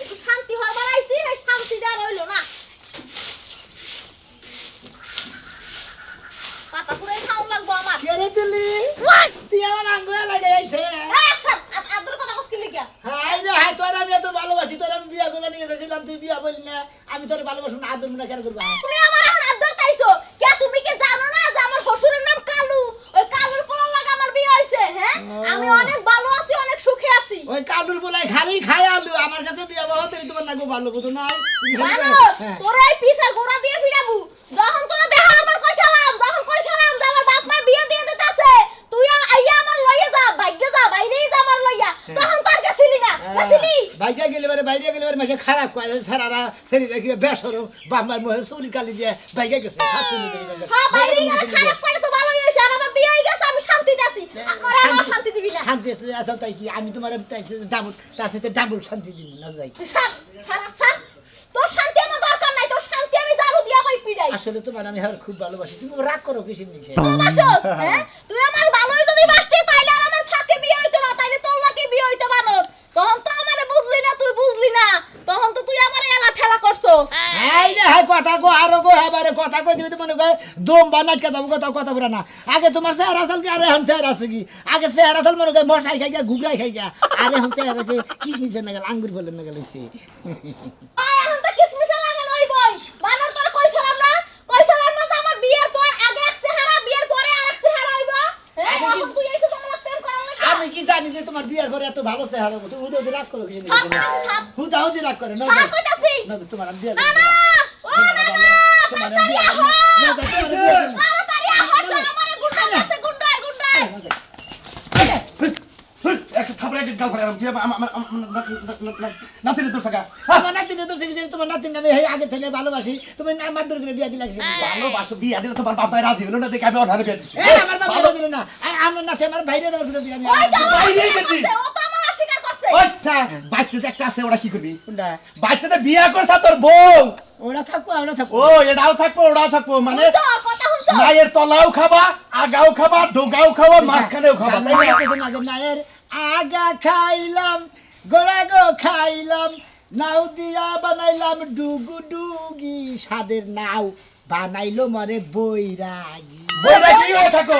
একটু শান্তি হয় বাড়াইছি এই শান্তিটা আর হইল না। পাতা পুরো খাওয়া লাগবো আমার। কেড়ে দিলি? তুই আমার আঙ্গুয়া লাগে আইছে। এই আ- আদর কথা কইছিস কি লিগা? হাই রে হাই তোর আমি এত ভালোবাসি তোর আমি বিয়া করবা নিয়ে গেছিলাম তুই বিয়া বললি না। আমি তোর ভালোবাসি না আদর না কেন করবা? তুমি আমার এখন আদর তাইছো কে তুমি কি জানো না যে আমার শ্বশুরের নাম কালু? ওই কালুর লাগা আমার বিয়ে হইছে হ্যাঁ? আমি অনেক ওই কালুর বলাই খালি খায় আলু। আমার কাছে বিয়া বাবা তোমার ভালো বুঝো তুমি জানো কয়, হ্যাঁ। তোরা এই পিসা গোড়া দিয়ে ফিরাবু। যখন তোরা দেখা আমার কইছিলাম যখন কইছিলাম যে আমার বাপ মা বিয়ে দিয়ে দিতেছে তুই আইয়া আমার লইয়া যা ভাগ্য যা বাইরেই যা আমার লইয়া। তখন তোর গেছিলি না গেছিলি? বাইকে গেলে বারে বাইরে গেলে বারে মাসে খারাপ কয় সারারা শরীরে কি বেসর বাম্বার মুখে চুরি কালি দিয়ে গেছে। হ্যাঁ বাইরে মুখে খারাপ করে তো হইছে আর আমার বিয়ে হয়ে শান্তিতে আছি। আর আমার শান্তি দিবি না। শান্তি আছে আচ্ছা তাই কি? আমি তোমার ডাবল তার সাথে ডাবল শান্তি দিব না যাই সার সারা তোর শান্তি আমার দরকার নাই তোর শান্তি আমি জারু দিয়া কই পিড়াই। আসলে তোমার আমি খুব ভালোবাসি। তুমি রাগ করো কিসের নিচে? হ্যাঁ? তুই আমার ভালোই যদি বাসতি তাইলে আর আমার ফাঁকে বিয়ে হইতো না তাইলে তোর লাগে বিয়ে হইতে পারো তখন তো আমারে বুঝলি না তুই বুঝলি না তখন তো তুই আমার এলা ঠেলা করছস এই। রে হ্যাঁ কথা কো আরও কো এবারে কথা কই দিবি মনে কয় দম বানাই কথা কথা কথা বলে না। আগে তোমার চেহারা চাল কি আরে এখন চেহারা আছে কি? আগে চেহারা চাল মনে কয় মশাই খাই গা ঘুগরাই খাই গা আরে এখন চেহারা আছে কিসমিসের নাগাল আঙ্গুর ফলের নাগাল হইছে। আয় এখন তো কিসমিসে লাগে লই বই বানর তোর কইছিলাম না? কইছিলাম না যে আমার বিয়ের পর আগে এক চেহারা বিয়ের পরে আরেক চেহারা হইব। হ্যাঁ আগে কি- তখন তুই এসে তোমার প্রেম করার লাগা? আমি কি জানি যে তোমার বিয়ার পরে এত ভালো চেহারা মতো হুদা হুদি রাগ করো কিসের সাপ নিচে? কইতাছি সাপ হুদা হুদি রাগ করে না না তোমার আমি থেকে ভালোবাসি তুমি মার করে বিয়া দিলে ভালোবাসো বিয়া দিলে তোমার বাবাই রাজি হলো না দেখে আমি অধারে বিয়া দিচ্ছি আমার বাবা দিল না আমার নাতি আমার ভাইরে দেওয়ার দিলাম ওইটা। আচ্ছা বাইতে একটা আছে ওরা কি করবি? কোনটা? বাইতে বিয়া করছা তোর বউ। ওরা থাকব আমরা থাকব। ও এটাও থাকব ওটাও থাকব মানে শুনছো? মায়ের তলাও খাবা আগাও খাবা ডোগাও খাবা মাঝখানেও খাবা? নায়ের আগা খাইলাম গোড়া গো খাইলাম নাও দিয়া বানাইলাম ডুগু ডুগি স্বাদের নাও বানাইলো মরে বৈরাগী। বইরা কি হয়ে থাকো।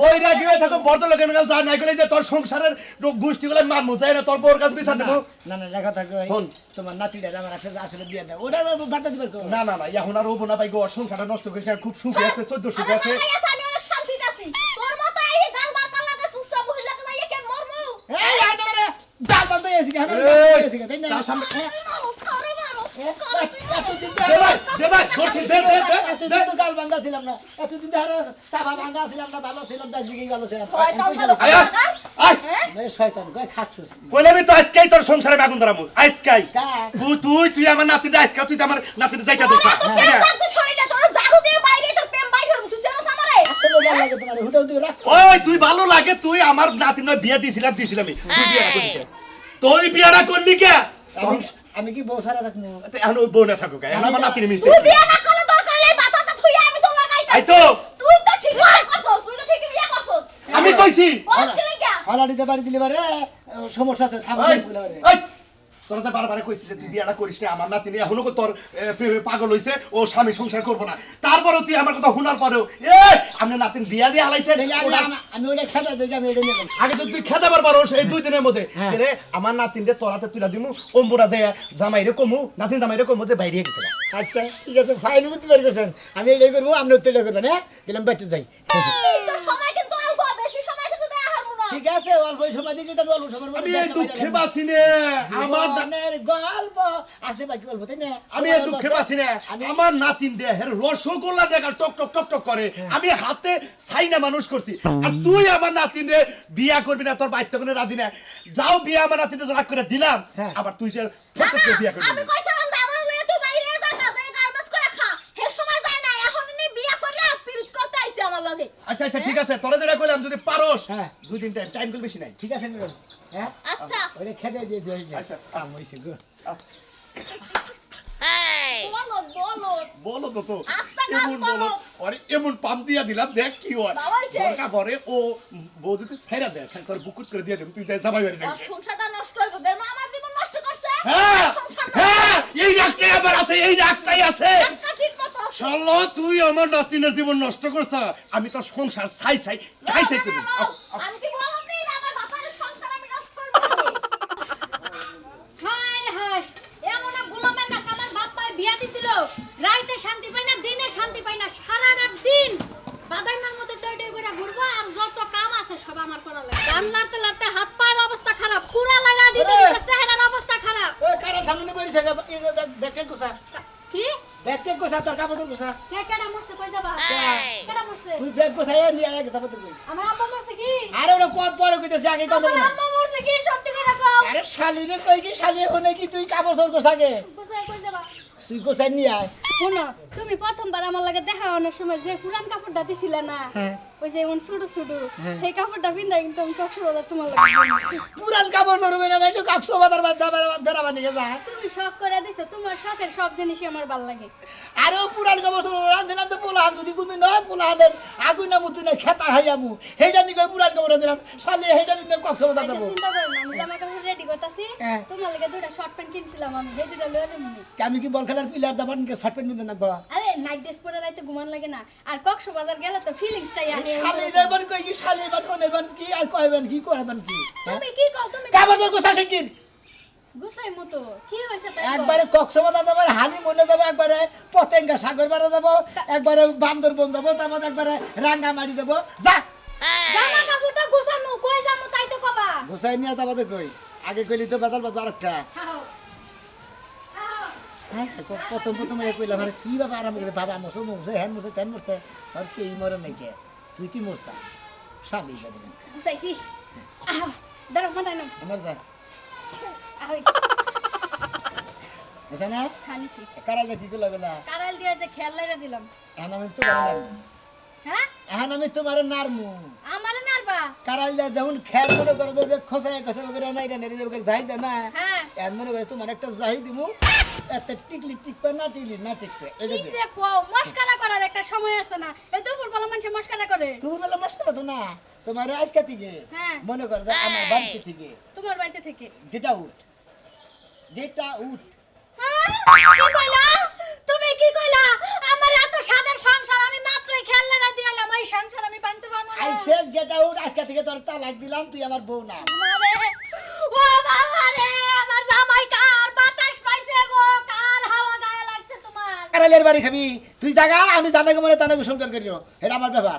বইরা হয়ে থাকো বড় লোকের কাছে যা নাই করলে যে তোর সংসারের গোষ্ঠী গুলো মানবো চাই না তোর বউর কাছে বিচার দেবো না না লেখা থাকো শোন। তোমার নাতিটা আমার আসলে আসলে দিয়ে দাও ওটা বাতা দিবার না না না এখন আর ওবো না পাই গো ওর সংসারটা নষ্ট করেছে খুব সুখে আছে চোদ্দ সুখে আছে আমি অনেক শান্তিতে আছি। তোর মতো এই গাল বাতাল লাগা চুষরা মহিলাকে লাইয়া কে মরমু? এই আয় না মানে ডাল বন্ধ হয়েছে কেন এই, হয়েছে তাই না সংসারে আগুন ধরামু আজকেই তুই আমার নাতিটা আজকে আমার নাতিটা ভালো লাগে ওই তুই ভালো লাগে তুই আমার নাতির নয় বিয়ে দিছিলাম দিছিলাম তুই বিয়েটা করলি কে? তুই বিয়েটা করলি কে? আমি কি বউ সারা থাকি এখন ওই বউ না থাকুক এখন আমার নাতির মিশে তুই বিয়ে না করলে দরকার নেই, তো থুই আমি তো লাগাই তাই তো। তুই তো ঠিক বিয়ে করছস, তুই তো ঠিক বিয়ে করছস। আমি কইছি। হলাড়িতে বাড়ি দিলে বারে সমস্যা আছে থামো বলে বারে তোরা তো বারবার কইছিস যে তুই বিয়েটা করিস না আমার নাতিনি এখনও তোর প্রেমে পাগল হইছে ও স্বামী সংসার করব না। তারপরেও তুই আমার কথা শোনার পরেও এ আপনি নাতিন বিয়া দিয়ে হালাইছে দেখি আমি ওটা- আমা- আমি খেতে দেখি আমি এটা নিয়ে আগে তো তুই খেতে পারবার এই দুই দিনের মধ্যে হ্যাঁ। রে আমার নাতিন রে তোরাতে তুইলা দিমু অম্বুরা যায় জামাই রে কমু নাতিন জামাই রে কমু যে বাইরে গেছে আচ্ছা ঠিক আছে ফাইন বুঝতে পারি করছেন। আমি এটাই করব আপনি উত্তর করবেন হ্যাঁ? দিলাম বাইতে যাই। এই, তোর সময় কিন্তু অল্প, বেশি সময় কিন্তু দেয়া হারবো না। ঠিক আছে অল্প সময় দিকে তবে অল্প মধ্যে আমি এই দুঃখে। বাঁচি নে। আমার জীবনের গল্প আছে বাকি গল্প তাই না? আমি এই দুঃখে বাঁচি না। আমার নাতিন দে হের রসগোল্লা দেখা টক টক টক টক করে। হ্যাঁ। আমি হাতে সাইনা মানুষ করছি। আর তুই আমার নাতিন রে বিয়া করবি না তোর বাইতে কোনো রাজি না যাও বিয়া আমার নাতিন রাগ করে দিলাম। হ্যাঁ। আবার তুই যে বিয়া করবি আমি কইছিলাম যে আমার লইয়া তুই বাইরে যা, কাজে গার্মেন্টস করে খা। হে সময় যায় না, এখন ইনি বিয়া কইরা পিরিত করতে আইছে আমার লগে। আচ্ছা আচ্ছা ঠিক আছে। তোরা যেটা কইলাম যদি পারোস হ্যাঁ। দুই দিন টাইম টাইম বেশি নাই। ঠিক আছে নিলাম হ্যাঁ? আচ্ছা, ওটা খেতে দিয়ে দিয়ে আচ্ছা। কাম হয়েছে গো। বলো, বলো। বলো তো তো। আস্তে এমন বলো। আরে এমন পাম দিয়া দিলাম দেখ কি হয়। দরকার পরে ও বৌদি তো ছেড়া দেয় খালি তোর বুকুট করে দিয়ে দেব তুই যাই জামাই বাড়ি যাবি। সংসারটা নষ্ট হইব। দেখো, আমার জীবন নষ্ট করছে। হ্যাঁ সংসার এই রাগটাই আমার আছে এই রাগটাই আছে। একটা ঠিক আছে। শালা তুই আমার নাতিনের জীবন নষ্ট করছ আমি তো সংসার ছাই ছাই ছাই ছাই করি হায় হায় এমন এক গোলামের কাছে আমার বাপ মায় বিয়া দিছিল রাইতে শান্তি পাই না দিনে শান্তি পাই না সারা রাত দিন বাদাইমার মতো টই টই করে ঘুরবো আর যত কাম আছে সব আমার করা লাগে গান লাড়তে লাড়তে হাত পায়ের অবস্থা খারাপ পুরা লাগা দিতে ওরে! দিতে চেহারার অবস্থা খারাপ ওই কারা সামনে বই থাকে ব্যাগটা গোসা কি ব্যাগটা গোসা তোর কাপড় গোসা কে কেডা মরছে কই যাবা? কেডা মরছে? তুই ব্যাগ নিয়ে আয় গেতা তুই আমার আব্বা মরছে কি? আরে ওরা কোন পরে কইতেছে আগে কথা আমার আম্মা মরছে কি? সত্যি করে কও। আরে শালি রে কই কি? শালি হনে কি তুই কাপড় তোর কই যাবা? তুই গোসাই নিয়ে আয়। প্রথমবার আমার লাগে দেখা অনেক সময় যে পুরান কাপড়টা দিছিলে না হ্যাঁ। ওই যে এমন ছোট ছোট সেই কাপড়টা পিন্দাই কিন্তু আমি কক্সবাজার তোমার লাগে পুরান কাপড় ধরবে না ভাই কাকসো বাজার বাজার বেড়াবা নিয়ে যা। তুমি শখ করে দিছো তোমার শখের সব জিনিসই আমার ভালো লাগে। আরে পুরান কাপড় ধরবো রাঁধছিলাম তো পোলাহান যদি কোনো নয় পোলাহানের আগুন না মুতু না খেতা খাইয়ামু। হেটা নিয়ে পুরান কাপড় রাঁধছিলাম শালি হেটা নিয়ে কক্সো বাজার আচ্ছা যাব। চিন্তা করো না আমি জামা কাপড় করতেছি হ্যাঁ। তোমার লাগে দুইটা শর্ট প্যান্ট কিনছিলাম আমি সেই দুইটা লয়ে নিবো আমি কি বল খেলার প্লেয়ার যাবার নাকি শর্ট প্যান্ট পিনতে নাকবো? আরে নাইট ড্রেস পরে রাইতে ঘুমান লাগে না। আর কক্সবাজার গেলে তো ফিলিংসটাই আহে শালি রে বান কই কি? শালি বান কোন কি? আর কইবেন কি? করবেন কি? হ্যাঁ? তুমি কি কও তুমি কাপড় তোর গোসা শিখির গুছাই মতো। কি হইছে তাই একবারে কক্সবাজার যাব মনে যাব একবারে পতেঙ্গা সাগর বারে যাব একবারে বান্দরবন যাব তারপর একবারে রাঙ্গামাটি যাব। যা! জামা কাপড়টা গুছানো কই যামু তাই তো কবা? গোসাই নিয়ে তারপরে কই? আগে কইলি তো বেতাল বাজার আরেকটা। আহো হ্যাঁ, প্রথম প্রথম এ কইলাম আরে কি বাবা আরাম করে বাবা মরছে মরছে হ্যান মরছে তেন মরছে তোর কে এই মরে নাই কে? তুই কি মরছা? শালি দাঁড়াও মাথায় নাও। আমার যা। আহো। না? খানিছি। কারা যে কি করল বেলা কারাল দিয়ে যে খেয়াল লাইরা দিলাম। এখন আমি তোমার নারমু হ্যাঁ? এখন আমি তোমার নারমু আমারে নারবা কারাল যা যেমন খেয়াল মনে করো যে খোসায় কথা বলে নাই রে নেড়ে যাবে যাই না। এর করে তোমার একটা যাই দিমু এত টিকলি টিকবে না টিকলি না টিকবে। এটা কি যে কও মস্কারা করার একটা সময় আছে না। এই দুপুর বেলা মানুষ মস্কারা করে। তুমি বলে মস্ত তো না তোমার আজকে থেকে হ্যাঁ। মনে করো আমার বাড়িতে থেকে। তোমার বাড়িতে থেকে। ডেটা উঠ হ্যাঁ? কি কইলা তুমি কি কইলা আমার এত সাদের সংসার আমি মাত্রই খেয়াল লাইরা দিলাম ওই সংসার আমি বানতে পারব না আই শেষ গেট আউট আজকে থেকে তোর তালাক দিলাম তুই আমার বউ না। ও বাবা রে আমার জামাই কার বাতাস পাইছে গো? কার হাওয়া গায়ে লাগছে তোমার? কারালের বাড়ি খাবি। তুই জাগা আমি জানাকে মনে তানাকে সংসার করিও। এটা আমার ব্যাপার।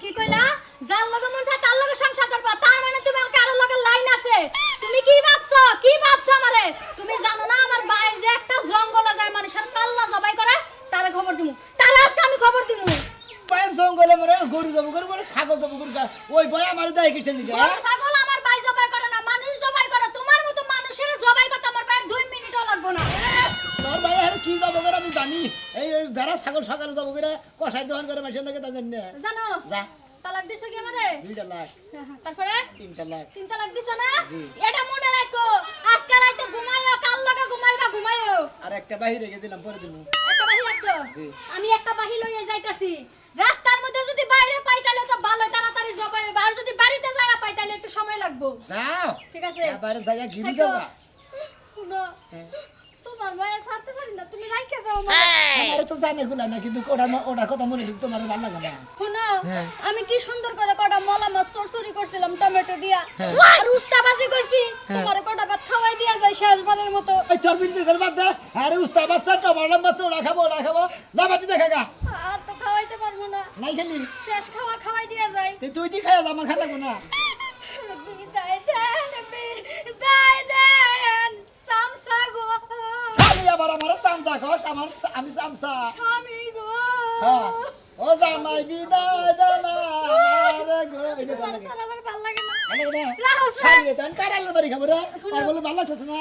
কি কইলা? যার লগে মন চায় তার লগে সংসার করবা। তার মানে তুমি আর কারোর লগে লাইন আছে। তুমি কি ভাবছ? কি ভাবছ আমারে তুমি জানো না আমার ভাই যে একটা জঙ্গলে যায় মানুষের পাল্লা জবাই করে তারে খবর দিমু তার আজকে আমি খবর দিমু জঙ্গলে মরে গরু জব গরু মরে ছাগল জব গরু ওই বয় আমার দায় কিছু নিকে ছাগল আমার ভাই জবাই করে না মানুষ জবাই করে। তোমার মতো মানুষের জবাই করতে আমার ভাই দুই মিনিটও লাগবে না। তোর ভাই আর কি জব করে আমি জানি। এই ভেড়া ছাগল সকালে জব করে কষাই দহন করে মাসের নাকি তাদের নে জানো যা। তালাক দিছো কি আমারে? দুইটা লাখ। তারপরে? তিনটা লাখ। তিন তালাক দিছো না? এটা মনে রাখো ঘুমাইও কাল লগে ঘুমাইবা? ঘুমাইও আর একটা বাহিরে গিয়ে দিলাম পরে দিলাম একটা বাহি রাখছো? আমি একটা বাহি লইয়ে যাইতাছি। রাস্তার মধ্যে যদি বাইরে পাই তাহলে তো ভালো তাড়াতাড়ি জবাই হবে। আর যদি বাড়িতে জায়গা পাই তাহলে একটু সময় লাগবে। যাও। ঠিক আছে? এবারে যাইয়া গিরি শুনো। হ্যাঁ। তোমার মায়া ছাড়তে পারি না তুমি রাইখে দাও আমার তো জানে গুলা না কিন্তু ওটা ওটার কথা মনে কিন্তু তোমার ভালো লাগে না। শুনো হ্যাঁ। আমি কি সুন্দর করে কটা মলা মাছ চরচড়ি করছিলাম টমেটো দিয়া হ্যাঁ। আর উস্তা করছি। তোমার কটা ভাত খাওয়াই দিয়া যায় শেষবারের মতো। ওই তোর বিনতির কথা বাদ দে। আরে উস্তা বাচ্চা টমাটো বাচ্চা ওটা খাব ওটা খাব। বাতি দেখা গা। আর তো খাওয়াইতে পারব না। নাই খালি। শেষ খাওয়া খাওয়াই দিয়া যায়। তুই তুই খাই আমার খাটা না। আবার আমার সামসা খস আমার আমি সামসা। স্বামী গো। হ্যাঁ। ও জামাই বিদায় জানা আমার গো। এটা ভালো লাগে আমার আমার ভালো লাগে না। ভালো লাগে না। রাহো স্যার। খাইয়ে কারালে বাড়ি খাব রে। আর বলে ভালো লাগতেছে না।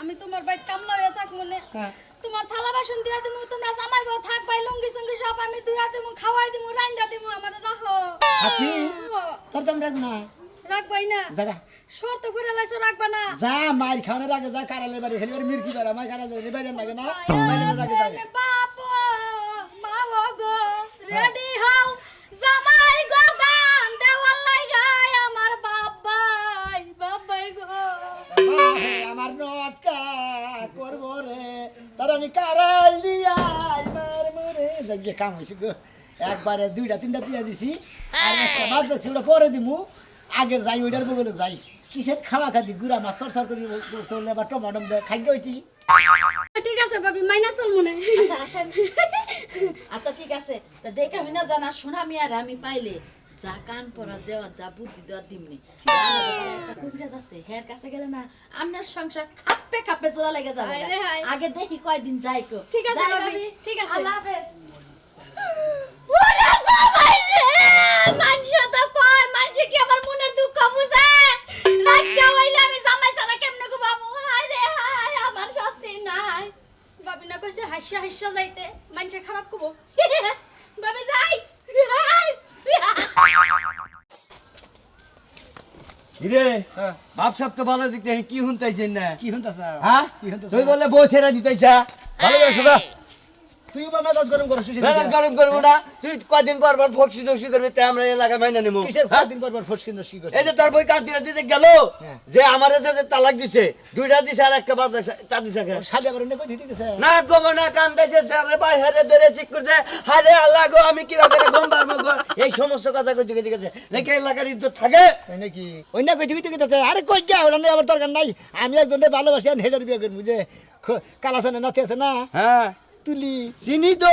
আমি তোমার কামলা হয়ে থাক মনে হ্যাঁ। তোমার থালা বাসন দিয়া দিমু তোমরা জামাই বউ থাক ভাই লুঙ্গি সঙ্গি সব আমি দুয়া দিমু খাওয়াই দিমু রাইন্দা দিমু আমার রাখো হাতি তোর দাম রাখ না। রাখবাই না। জাগা শর্ত করে লাইছো রাখবা না। যা মার খাওয়ানোর আগে যা কারালে বাড়ি খেলি বাড়ি মির্কি বাড়ি আমার কারালে বাড়ি বাইরে লাগে না। বাইরে লাগে যাবে। বাপ মা গো রেডি হও। জামাই গো গান দেওয়াল লাগাই আমার বাবাই বাবাই গো। আমার নটকা করব রে। তার আমি কারাল দিয়া মার মরে। কাম হয়েছে গো। একবারে দুইটা তিনটা দিয়া দিছি। আর একটা বাদ রাখছি ওটা পরে দিমু। আগে যাই ওইটার বগলে যাই। কিসের খাওয়া খাদি গুড়া মাছ সর করি চললে বা টমাটম দেয় খাদ্য হইতি। ঠিক আছে ভাবি মাইনাস মনে। আচ্ছা আসেন আচ্ছা ঠিক আছে। তা দেখে আমি না জানা শোনা আমি আর আমি পাইলে যা কান পড়া দেওয়া যা বুদ্ধি দেওয়া দিমনি। কবিরাজ আছে হের কাছে গেলে না আপনার সংসার খাপে খাপে চলা লেগে যাবে। আগে দেখি কয়দিন যাই কো। ঠিক আছে ভাবি, ঠিক আছে। আল্লাহ হাফেজ। ওরে রে মানুষ কি আমার মনের দুঃখ বুঝে? রাতটা হইলে আমি জামাই ছাড়া কেমনে ঘুমাবো? হায় রে হায় আমার শান্তি নাই। ভাবি না কইছে হাসিয়া হাসিয়া যাইতে মানুষের খারাপ কব বাবে যাই। কিরে? হ্যাঁ। বাপ সব তো ভালো দিতে কি হুনতাইছেন না? কি হন্তাছ হ্যাঁ? কি হন্তাছ তুই বলে বউ ছেড়ে দিতেছা ভালো করে শোনা তুই বা মেজাজ গরম করছিস মেজাজ গরম করব না। তুই কদিন পর পর ফকসি টকসি করবি তাই আমরা এলাকা মাইনা নেব কিসের? দিন পর পর ফসকিন নসি করছিস? এই যে তোর বই কান দিতে দিতে গেল। যে আমার যে যে তালাক দিছে দুইটা দিছে আর একটা বাদ রাখছে তা দিছে কে? শালি আবার অন্য কই দিতে গেছে না গো না কান সারে ভাই হারে ধরে চিক করছে হারে আল্লাহ গো আমি কি করে ঘুম পারব গো এই সমস্ত কথা নাকি এলাকার ইজ্জত থাকে? তাই নাকি? অন্য কই দিতে গেছে আরে কই গিয়া ওটা আবার দরকার নাই। আমি একজনকে ভালোবাসি আর হেডার বিয়ে করব যে কালাসানে নাতি আছে না? হ্যাঁ। তুলি। চিনি তো।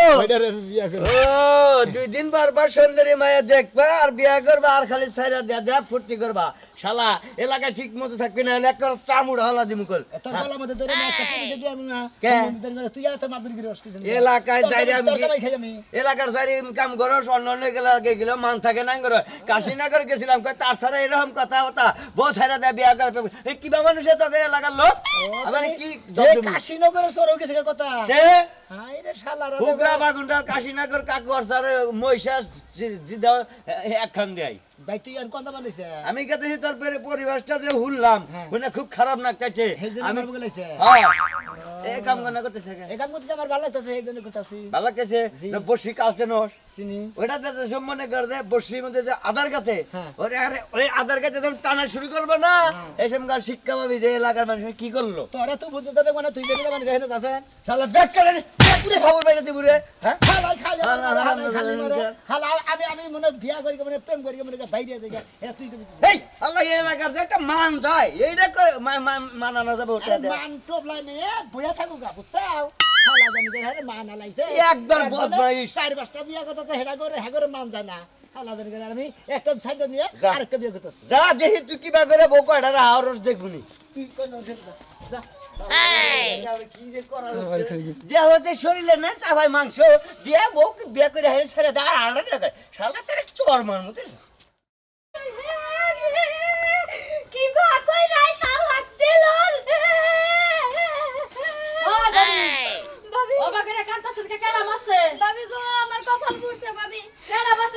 দুই দিন বারবার সুন্দরী মায়া দেখবা আর বিয়া করবা আর খালি সাইরা দেয়া দেয়া ফুর্তি করবা। শালা এলাকায় ঠিক মতো থাকবি না একটা চামুড় হলা দিমু কল। তোর গলার মধ্যে ধরে না একটা যদি আমি না কে? তুই তো মাদুর গিরে অস্ট্রেশন এলাকায় যাইরে আমি এলাকার যাইরে কাম করো অন্য অন্য গেলে আগে গেলে মান থাকে না করো। কাশীনগর গেছিলাম কই তার ছাড়া এরকম কথা হতা বউ ছাড়া দেয়া বিয়া করার পর- এই কিবা মানুষে তোকে এলাকার লোক? আবার কি যে কাশীনগরের সরও গেছে কথা? তে হাই রে শালারা রে হুগরা বাগুন্ডা কাশীনগর কাকু আর স্যার মহিষাস জিদা একখান দেয়। ভাই তুই আর কথা বানাইছে আমি কাছে তোর পরিবেশটা যে হুললাম হ্যাঁ। খুব খারাপ লাগতেছে। আমি বলেছে হ্যাঁ। এই কাম কেন করতেছে এই কাম করতে আমার ভালো লাগতেছে এই জন্য করতেছি। ভালো লাগতেছে? যে বসি কালছে নস চিনি। ওটা যে সব কর বসির মধ্যে যে আধার কাছে হ্যাঁ। ওরে আরে ওই আধার কাছে যখন টানা শুরু করব না এই সময় শিক্ষা পাবি যে এলাকার মানুষ কি করল? তোরা তুই বুঝতে মানে তুই মানে শালা করে পুরে খবর বাইরে দিব রে হ্যাঁ? হালাই হালা, হালাই খালি মারে। হালা। আমি আমি মনে বিয়া করি মানে প্রেম করি মানে বাইরে যাই এটা তুই করবি এই আল্লাহ এই এলাকার যে একটা মান যায় এইটা করে মানানো যাবে ওটা মান টপ লাইনে বইয়া থাকুক বুঝছাও? হালা জানি করে হারে মান হালাইছে একবার বদমাইশ। চার পাঁচটা বিয়া করতেছে হেডা করে হ্যাঁ করে মান যায় না। আমি একটা সাইড নিয়ে। আরেকটা বিয়ে করতেছি। যা দেখি তুই কিবা করে বউ কয়টা আরস দেখবুনি। যা হচ্ছে? শরীরে না চাপাই মাংস বিয়া বউ বিয়া করে হেরে ছেড়ে দেয় আর টাকা তোর চর মার মতো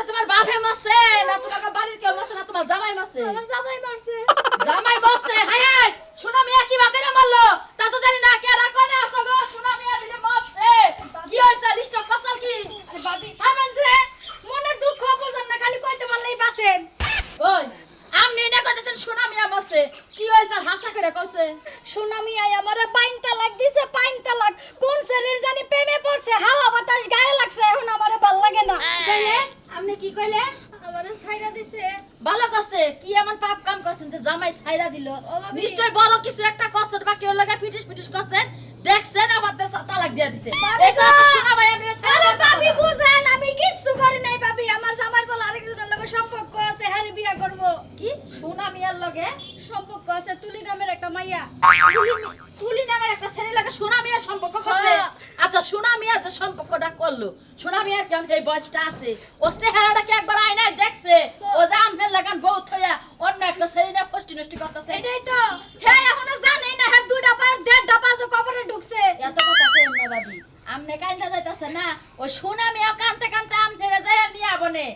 তোমার বাপে মারছে না তোমাকে বাড়ির কেউ না তোমার জামাই মারছে আমার জামাই মারছে জামাই হাই হাই শোনা মিয়া কি বাগেরে মারলো? তা তো জানি না কে রাখো না আসো গো শোনা মিয়া মিলে মারছে কি হইছে লিস্ট কসাল কি আরে ভাবি থামেন যে মনের দুঃখ বুঝেন না খালি কইতে পারলেই বাসেন ওই আমনি না কইতেছেন শোনা মিয়া মারছে কি হইছে হাসা করে কইছে সুনামি আই আমারে পাইন তালাক দিছে পাইন তালাক কোন শরীর জানি প্রেমে পড়ছে হাওয়া বাতাস গায়ে লাগছে এখন আমারে ভালো লাগে না কইলে আমনি কি কইলে আমারে ছাইরা দিছে ভালো করছে কি এমন পাপ কাম করছেন যে জামাই ছাইরা দিল ও ভাবি। নিশ্চয় বড় কিছু একটা কষ্ট বা কেউ লাগা পিটিস পিটিস করছেন দেখছেন আবার দেশ তালাক দিয়া দিছে ভাবি এই গো! শোনা ভাই আপনি আরে ভাবি বুঝেন আমি কিচ্ছু করি নাই ভাবি আমার জামার বলে আরেকজনের লগে সম্পর্ক আছে হ্যাঁ বিয়া করব কি সোনা মিয়ার লগে সম্পর্ক আছে তুলি নামের একটা মাইয়া তুলি- তুলি নামের একটা ছেলে লাগে সোনা মিয়ার সম্পর্ক করছে হ্যাঁ। আচ্ছা সোনা মিয়া যে সম্পর্কটা করল সোনা মিয়ার কেমন এই বয়সটা আছে। ও চেহারাটা কি একবার আয়নায় দেখছে? ও যে আমনের লাগান বউ থইয়া অন্য একটা না ফষ্টি নষ্টি করতেছে। এটাই তো। হ্যাঁ এখনও জানেই না হ্যাঁ দুইটা পার দেড়টা পাঁচও কবরে ঢুকছে। এত কথা কইন না বাবি আমনে কাইন্দা যাইতাছে না ওই সোনা মিয়া কানতে কানতে আমনেরে যায় নিয়া বনে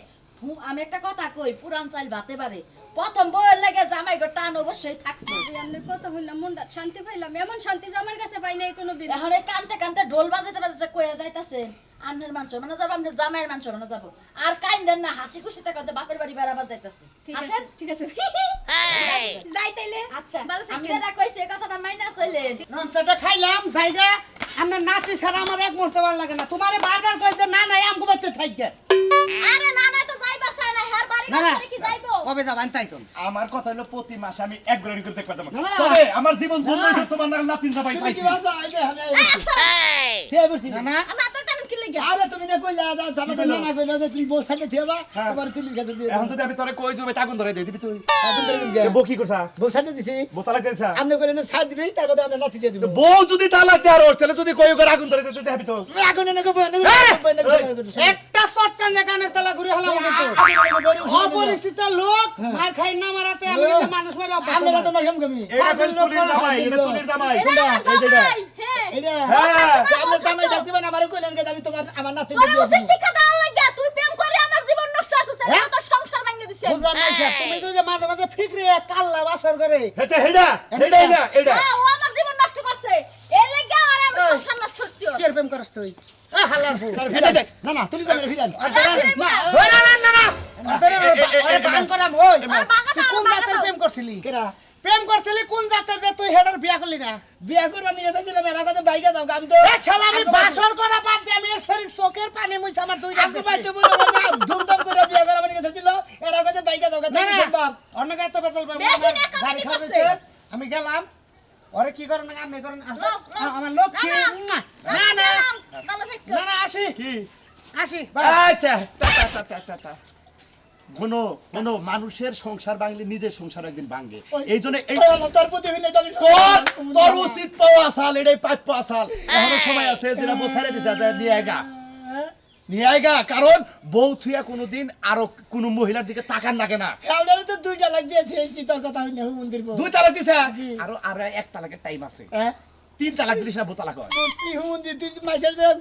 আমি একটা কথা কই পুরান চাইল বাতে পারে। প্রথম বউয়ের লাগে জামাই গো টান অবশ্যই থাকতো। আপনার কথা হইলাম মনটা শান্তি পাইলাম এমন শান্তি যে আমার কাছে পাই নাই কোনোদিন এখন এই কানতে কানতে ঢোল বাজাতে বাজাতে কয়ে যাইতাছেন আমনের মাংস মানে যাব আমনের জামাইয়ের মাংস মানে যাব। আর কাইন্দেন না হাসি খুশিতে কথা বাপের বাড়ি বেড়াবার যাইতাছে। ঠিক আছে আসেন? ঠিক আছে। যাই তাইলে। আচ্ছা আমি যেটা কইছি এই কথাটা মাইনা চলেন ননসাটা খাইলাম জায়গা আমার নাতি ছাড়া আমার এক মুহূর্তে ভালো লাগে না। তোমারে বারবার কইছে না না আমগো বাচ্চা থাকবে আরে না না তো যাইবার চাই না হের বাড়ি কি যাইবো। কবে যাবেন তাই আমার কথা হলো প্রতি মাসে আমি এক গ্রানি করে দেখতে পারতাম না, না। তবে আমার জীবন ধন্য হয়েছে তোমার না- নাতিন জামাই পাইছি। আইলে এই আসো। থিয়া না না। কি লাগি? আরে তুমি না কইলা দাও জামা তো না না কইলা যে তুমি বস থাকে থিয়াবা হ্যাঁ। তোমার তুলির কাছে দিয়ে এখন যদি আমি তোরে কই যাবে তাগুন ধরে দিয়ে দিবি তুই। এখন ধরে দিবি বউ কি করছা? বস সাথে দিছি। বোতলা দিছা আপনি কইলেন ছাড় দিবি তারপরে আমরা নাতি দিয়ে দিব। বউ যদি তালাক দেয় আর তাহলে যদি কই করে আগুন ধরে দিতে দেবি তো? এখন এনে কইবো এনে একটা শর্টকান কানের তালা ঘুরে হলাম অপরিচিত লোক মার খাই না মারাতে আমি মানুষ মারে অভ্যাস আমরা আমার। তো মাখাম কমি এটা তুলির জামাই এটা তুলির জামাই। এই যে এটা। জামাই হ্যাঁ এটা হ্যাঁ আমরা জামাই দেখতে পান আমারে কইলেন যে আমি তোমার আমার নাতি তোর দিয়ে উচিত দিব শিক্ষা দেওয়া লাগিয়া তুই প্রেম করে আমার জীবন নষ্ট করছিস হ্যাঁ? তোর সংসার ভেঙে দিছে বুঝলাম না স্যার তুমি তো মাঝে মাঝে ফিকরে কাল্লা বাসর করে হেটা হেডা হেডা হেডা এটা হ্যাঁ, ও আমার জীবন নষ্ট করছে এর লাগা আর আমি সংসার নষ্ট করছি কি প্রেম করছ তুই হালার ফু না না তুলি করে ফিরান আর না না। না না না ধরে এ- এ- এ- ওরে এ- বান করাম ওই আর বাগা তুই দাও, কোন বাগা জাতের দাও। প্রেম করছিলি কেরা প্রেম করছিলি কোন জাতের যে তুই হেডার বিয়া করলি না? বিয়া করবা নিয়ে যাচ্ছিলাম এরা কথা বাইকে যাও আমি তো এ শালা আমি বাসর করা বাদ দিয়ে আমি এর শরীর চোখের পানি মুছে আমার দুই বাইতে বলে ধুমধাম করে বিয়া করা মানে গেছিল এরা কথা বাইকে যাও না না অন্য গায়ে তো বেতল পাবো গাড়ি আমি গেলাম ওরে কি করেন না আপনি করেন। আমার লোক কি? না, না না, আসি। কি? আসি আচ্ছা টা টা টা টা টা টা। কোনো কোনো মানুষের সংসার ভাঙলে নিজের সংসার একদিন ভাঙে। এই জন্য তোর উচিত পাওয়া আসাল এটাই প্রাপ্য আসাল এখনও সময় আছে যেটা দিতে নিয়ে নিয়ে আয়গা কারণ বউ থুয়া কোনোদিন আরও কোনো মহিলার দিকে তাকান লাগে না। হাওড়ারে তো দুইটা লাগ দিয়ে দিয়েছি তোর কথা হইলে মন্দির দুই তালাক দিছে। আরও আর এক তালাকের টাইম আছে। হ্যাঁ? তিন তালাক দিলিস না বউ তালাক হয়। কি তুই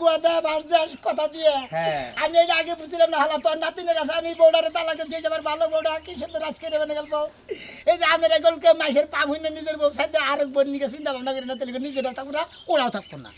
গুয়াদা বাস দাস কথা দিয়ে। হ্যাঁ। আমি এই যে আগে বুঝছিলাম না হালা তোর নাতিনের আমি বৌডারে তালাক দিয়ে যাবার ভালো বৌডা কি সুন্দর আজকে রে বানে গেল এই যে আমের এগুলকে মাসের পা ভুইনে নিজের বউ সাইডে আরেক বোন নিকে চিন্তা ভাবনা করে না তাহলে নিজেরা থাকব না ওরাও থাকব না।